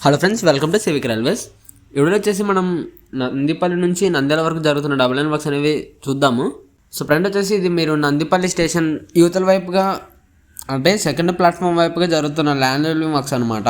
Hello friends welcome to civic railways ఇప్పుడు వచ్చేసి మనం నందిపల్లి నుంచి నంద్యాల వరకు జరుగుతున్న డబుల్ లైన్ వర్క్స్ అనేవి చూద్దాము. సో ఫ్రెండ్ వచ్చేసి ఇది మీరు నందిపల్లి స్టేషన్ యువతల వైపుగా అంటే సెకండ్ ప్లాట్ఫామ్ వైపుగా జరుగుతున్న ల్యాండ్ రైల్వే వర్క్స్ అనమాట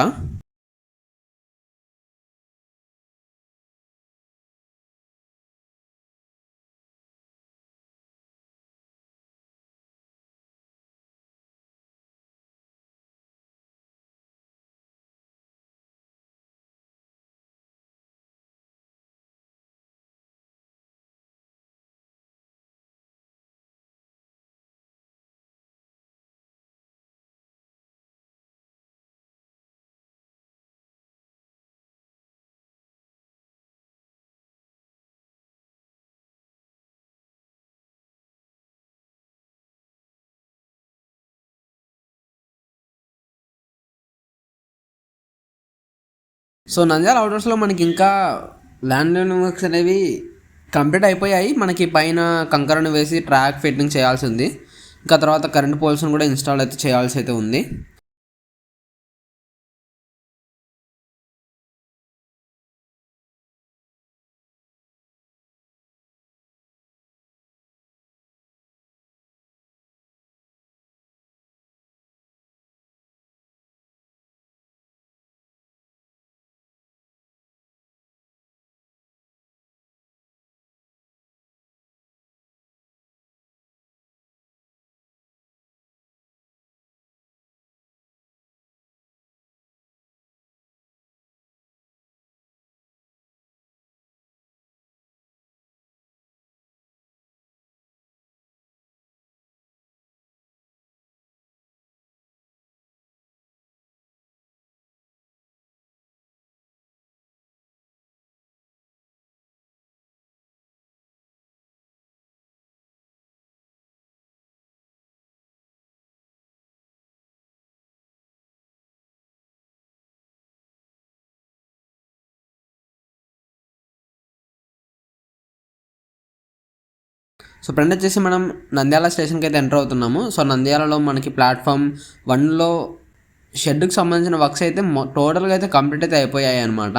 సో నంద్యాల అవుటర్స్లో మనకి ఇంకా ల్యాండ్ డెవలపింగ్ వర్క్స్ అనేవి కంప్లీట్ అయిపోయాయి. మనకి పైన కంకరను వేసి ట్రాక్ ఫిట్టింగ్ చేయాల్సి ఉంది. ఇంకా తర్వాత కరెంట్ పోల్స్ని కూడా ఇన్స్టాల్ అయితే చేయాల్సి అయితే ఉంది. సో ఫ్రెండ్ వచ్చేసి మనం నంద్యాల స్టేషన్కి అయితే ఎంటర్ అవుతున్నాము. సో నంద్యాలలో మనకి ప్లాట్ఫామ్ వన్లో షెడ్కి సంబంధించిన వర్క్స్ అయితే టోటల్గా అయితే కంప్లీట్ అయితే అయిపోయాయి అనమాట